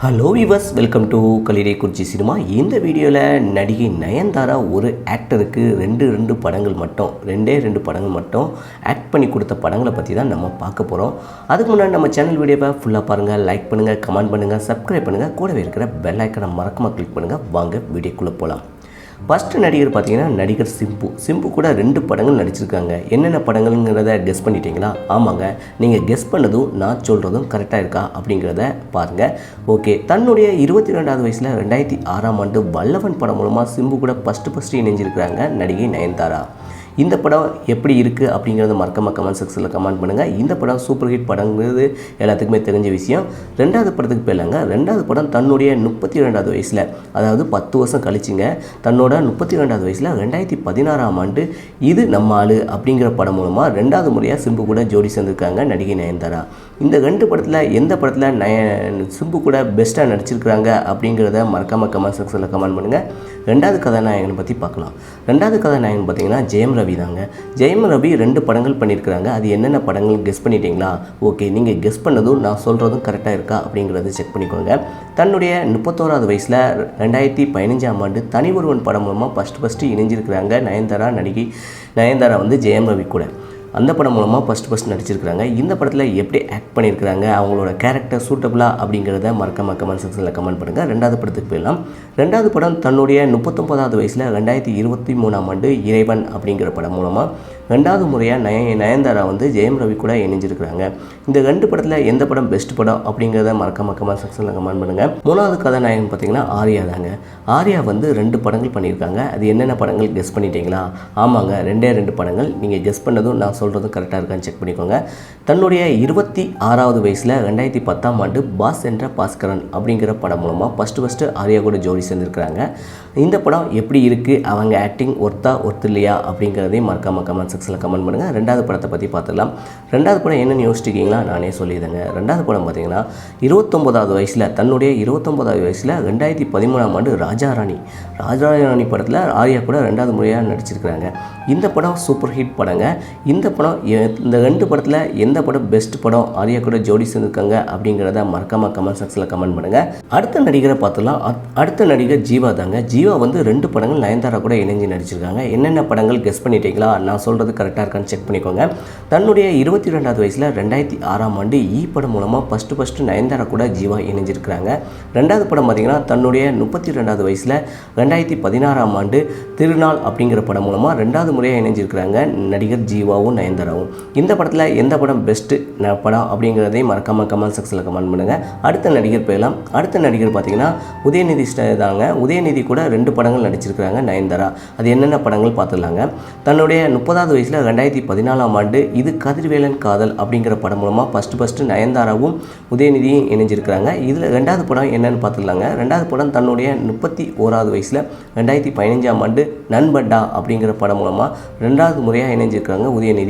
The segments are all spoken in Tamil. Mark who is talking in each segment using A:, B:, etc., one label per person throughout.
A: Hello viewers welcome to Kallidaikurichi cinema இந்த வீடியோவில் நடிகை நயன்தாரா ஒரு ஆக்டருக்கு ரெண்டு ரெண்டு படங்கள் மட்டும் ரெண்டே ரெண்டு படங்கள் மட்டும் ஆக்ட் பண்ணி கொடுத்த படங்களை பற்றி தான் நம்ம பார்க்க போகிறோம் அதுக்கு முன்னாடி நம்ம சேனல் வீடியோவை ஃபுல்லாக பாருங்கள் லைக் பண்ணுங்கள் கமெண்ட் பண்ணுங்கள் சப்ஸ்கிரைப் பண்ணுங்கள் கூடவே இருக்கிற பெல் ஐக்கனை மறக்காமல் கிளிக் பண்ணுங்கள் வாங்க வீடியோக்குள்ளே போகலாம் ஃபஸ்ட்டு நடிகர் பார்த்தீங்கன்னா நடிகர் சிம்பு. சிம்பு கூட ரெண்டு படங்கள் நடிச்சிருக்காங்க. என்னென்ன படங்கள்ங்கிறத கெஸ் பண்ணிட்டீங்களா? ஆமாங்க. நீங்கள் கெஸ் பண்ணதும் நான் சொல்கிறதும் கரெக்டாக இருக்கா? அப்படிங்கிறத பாருங்கள் ஓகே தன்னுடைய இருபத்தி ரெண்டாவது வயசில் ரெண்டாயிரத்தி ஆறாம் ஆண்டு வல்லவன் படம் மூலமாக சிம்பு கூட ஃபஸ்ட்டு ஃபஸ்ட்டு இணைஞ்சிருக்கிறாங்க நடிகை நயன்தாரா. இந்த படம் எப்படி இருக்குது அப்படிங்கிறத மறக்காம கமெண்ட் செக்ஷனில் கமெண்ட் பண்ணுங்கள் இந்த படம் சூப்பர் ஹிட் படங்கிறது எல்லாத்துக்குமே தெரிஞ்ச விஷயம். ரெண்டாவது படத்துக்கு போயிடலாங்க ரெண்டாவது படம் தன்னுடைய முப்பத்தி ரெண்டாவது வயசில் அதாவது பத்து வருஷம் கழிச்சுங்க தன்னோட முப்பத்தி ரெண்டாவது வயசில் ரெண்டாயிரத்தி பதினாறாம் ஆண்டு இது நம்ம ஆளு அப்படிங்கிற படம் மூலமாக ரெண்டாவது முறையாக சிம்பு கூட ஜோடி சேர்ந்துருக்காங்க நடிகை நயன்தாரா. இந்த ரெண்டு படத்தில் எந்த படத்தில் நய சிம்பு கூட பெஸ்ட்டாக நடிச்சிருக்கிறாங்க அப்படிங்கிறத மறக்காம கமெண்ட் செக்ஷனில் கமெண்ட் பண்ணுங்கள் ரெண்டாவது கதாநாயகனை பற்றி பார்க்கலாம். ரெண்டாவது கதாநாயகன் பார்த்தீங்கன்னா ஜெயம் ரவி தாங்க ஜெயம் ரவி ரெண்டு படங்கள் பண்ணியிருக்கிறாங்க அது என்னென்ன படங்கள் கெஸ் பண்ணிட்டீங்களா? ஓகே நீங்கள் கெஸ் பண்ணதும் நான் சொல்கிறதும் கரெக்டாக இருக்கா அப்படிங்கிறத செக் பண்ணிக்கோங்க. தன்னுடைய முப்பத்தோராவது வயசில் ரெண்டாயிரத்தி பதினஞ்சாம் ஆண்டு தனி ஒருவன் படம் மூலமாக ஃபஸ்ட்டு ஃபஸ்ட்டு இணைஞ்சிருக்கிறாங்க நயன்தாரா நடிகை நயன்தாரா வந்து ஜெயம் ரவி கூட. அந்த படம் மூலமாக ஃபஸ்ட் ஃபஸ்ட் நடிச்சிருக்கிறாங்க. இந்த படத்தில் எப்படி ஆக்ட் பண்ணியிருக்கிறாங்க அவங்களோட கேரக்டர் சூட்டபுளாக அப்படிங்கிறத மறக்காம கமெண்ட் செக்ஷனில் கமெண்ட் பண்ணுங்கள் ரெண்டாவது படத்துக்கு போயிடலாம். ரெண்டாவது படம் தன்னுடைய முப்பத்தொம்பதாவது வயசில் ரெண்டாயிரத்தி இருபத்தி மூணாம் ஆண்டு இறைவன் அப்படிங்கிற படம் மூலமாக ரெண்டாவது முறையாக நய நயன்தாரா வந்து ஜெயம் ரவி கூட இணைஞ்சிருக்கிறாங்க. இந்த ரெண்டு படத்தில் எந்த படம் பெஸ்ட் படம் அப்படிங்கிறத மறக்காம கமெண்ட் செக்ஷனில் கமெண்ட் பண்ணுங்கள் மூணாவது கதாநாயகன் பார்த்தீங்கன்னா ஆர்யா தாங்க. ஆர்யா வந்து ரெண்டு படங்கள் பண்ணியிருக்காங்க. அது என்னென்ன படங்கள் கெஸ் பண்ணிட்டீங்களா? ஆமாங்க ரெண்டே ரெண்டு படங்கள். நீங்கள் கெஸ் பண்ணதும் நான் சொல்கிறது கரெக்டாக இருக்கான்னு செக் பண்ணிக்கோங்க. தன்னுடைய இருபத்தி ஆறாவது வயசில் ரெண்டாயிரத்தி பத்தாம் ஆண்டு பாஸ் என்ற பாஸ்கரன் அப்படிங்கிற படம் மூலமாக ஃபஸ்ட்டு ஃபஸ்ட்டு ஆர்யா கூட ஜோடி சேர்ந்துருக்கிறாங்க. இந்த படம் எப்படி இருக்குது அவங்க ஆக்டிங் ஒர்த்தா ஒர்த்து இல்லையா? அப்படிங்கிறதையும் மறக்காம கமெண்ட் செக்ஷனில் கமெண்ட் பண்ணுங்கள் ரெண்டாவது படத்தை பற்றி பார்த்துக்கலாம் ரெண்டாவது படம் என்னென்னு யோசிச்சிருக்கீங்களா? நானே சொல்லியிருந்தேங்க ரெண்டாவது படம் பார்த்தீங்கன்னா இருபத்தொம்போதாவது வயசில் தன்னுடைய இருபத்தொம்போதாவது வயசில் ரெண்டாயிரத்தி பதிமூணாம் ஆண்டு ராஜா ராணி ராஜா ராணி படத்தில் ஆர்யா கூட ரெண்டாவது முறையாக நடிச்சிருக்கிறாங்க. இந்த படம் சூப்பர் ஹிட் படங்க. இந்த படம் இந்த ரெண்டு படத்தில் எந்த படம் பெஸ்ட் படம்? ஆர்யா கூட ஜோடி சேர்ந்துருக்காங்க அப்படிங்கிறத மறக்காம கமெண்ட் செக்ஷனில் கமெண்ட் பண்ணுங்கள் அடுத்த நடிகரை பார்த்துலாம் அடுத்த நடிகர் ஜீவா தாங்க. ஜீவா வந்து ரெண்டு படங்கள் நயன்தாரா கூட இணைஞ்சு நடிச்சிருக்காங்க. என்னென்ன படங்கள் கெஸ் பண்ணிட்டீங்களா? நான் சொல்கிறது கரெக்டாக இருக்கான்னு செக் பண்ணிக்கோங்க. தன்னுடைய இருபத்தி ரெண்டாவது வயசில் ரெண்டாயிரத்தி ஆறாம் ஆண்டு ஈ படம் மூலமாக ஃபஸ்ட்டு ஃபஸ்ட்டு நயன்தாரா கூட ஜீவா இணைஞ்சிருக்கிறாங்க. ரெண்டாவது படம் பார்த்தீங்கன்னா தன்னுடைய முப்பத்தி ரெண்டாவது வயசில் ரெண்டாயிரத்தி பதினாறாம் ஆண்டு திருநாள் அப்படிங்கிற படம் மூலமாக ரெண்டாவது முறையாக இணைஞ்சிருக்கிறாங்க நடிகர் ஜீவாவும் நயன்தாராவும். இந்த படத்தில் எந்த படம் பெஸ்ட்டு படம் அப்படிங்கிறதையும் மறக்காமல் கமெண்ட் செக்ஷனில் கமெண்ட் பண்ணுங்கள் அடுத்த நடிகர் போயிடலாம் அடுத்த நடிகர் பார்த்தீங்கன்னா உதயநிதி ஸ்ட- தாங்க. உதயநிதி கூட ரெண்டு படங்கள் நடிச்சிருக்கிறாங்க நயன்தாரா. அது என்னென்ன படங்கள் பார்த்துடலாங்க. தன்னுடைய முப்பதாவது வயசில் ரெண்டாயிரத்தி பதினாலாம் ஆண்டு இது கதிர்வேலன் காதல் அப்படிங்கிற படம் மூலமாக ஃபஸ்ட்டு ஃபஸ்ட்டு நயன்தாராவும் உதயநிதியும் இணைஞ்சிருக்கிறாங்க. இதில் ரெண்டாவது படம் என்னென்னு பார்த்துடலாங்க. ரெண்டாவது படம் தன்னுடைய முப்பத்தி ஓராவது வயசில் ரெண்டாயிரத்தி பதினஞ்சாம் ஆண்டு நண்பட்டா அப்படிங்கிற படம் மூலமாக ரெண்டாவது முறையாக இணைஞ்சிருக்கிறாங்க உதயநிதி.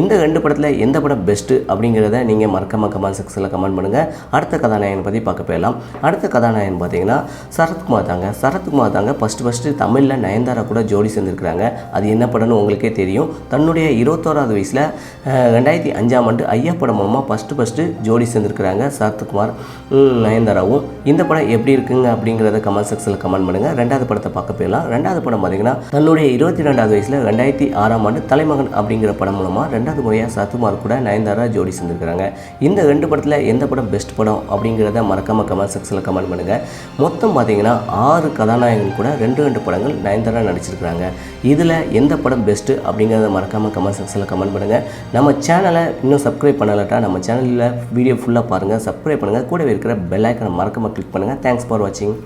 A: இந்த ரெண்டு படத்தில் எந்த படம் பெஸ்ட்டு அப்படிங்கிறத நீங்கள் மறக்காம கமெண்ட் செக்ஷனில் கமெண்ட் பண்ணுங்கள் அடுத்த கதாநாயகன் பற்றி பார்க்க போயிடலாம். அடுத்த கதாநாயகன் பார்த்தீங்கன்னா சரத்குமார் தாங்க. சரத்குமார் தாங்க ஃபஸ்ட்டு ஃபஸ்ட்டு தமிழில் நயன்தாரா கூட ஜோடி சேர்ந்துருக்கிறாங்க. அது என்ன படம்னு உங்களுக்கே தெரியும். தன்னுடைய இருபத்தோராவது வயசில் ரெண்டாயிரத்தி அஞ்சாம் ஆண்டு ஐயா படம் மூலமாக ஃபஸ்ட்டு ஃபஸ்ட்டு ஜோடி சேர்ந்துருக்கிறாங்க சரத்குமார் நயன்தாராவும். இந்த படம் எப்படி இருக்குங்க அப்படிங்கிறத கமெண்ட் செக்ஷனில் கமெண்ட் பண்ணுங்கள் ரெண்டாவது படத்தை பார்க்க போயிடலாம். ரெண்டாவது படம் பார்த்தீங்கன்னா தன்னுடைய இருபத்தி ரெண்டாவது வயசில் ரெண்டாயிரத்தி ஆறாம் ஆண்டு தலைமகன் அப்படிங்கிற படம் மூலமாக ரெண்டாவது முறையாக சத்துமார் கூட நயன்தாரா ஜோடி சேர்ந்துருக்கிறாங்க இந்த ரெண்டு படத்தில் எந்த படம் பெஸ்ட் படம் அப்படிங்கிறத மறக்காம கமெண்ட் செக்ஷனில் கமெண்ட் பண்ணுங்கள் மொத்தம் பார்த்தீங்கன்னா ஆறு கதாநாயகன் கூட ரெண்டு ரெண்டு படங்கள் நயன்தாரா நடிச்சிருக்கிறாங்க. இதில் எந்த படம் பெஸ்ட்டு அப்படிங்கிறத மறக்காம கமெண்ட் செக்ஷனில் கமெண்ட் பண்ணுங்கள் நம்ம சேனலை இன்னும் சப்ஸ்கிரைப் பண்ணலட்டா நம்ம சேனலில் வீடியோ ஃபுல்லாக பாருங்கள் சப்ஸ்கிரைப் பண்ணுங்கள் கூடவே இருக்கிற பெல் ஐக்கனை மறக்காமல் கிளிக் பண்ணுங்கள் தேங்க்ஸ் ஃபார் வாட்சிங்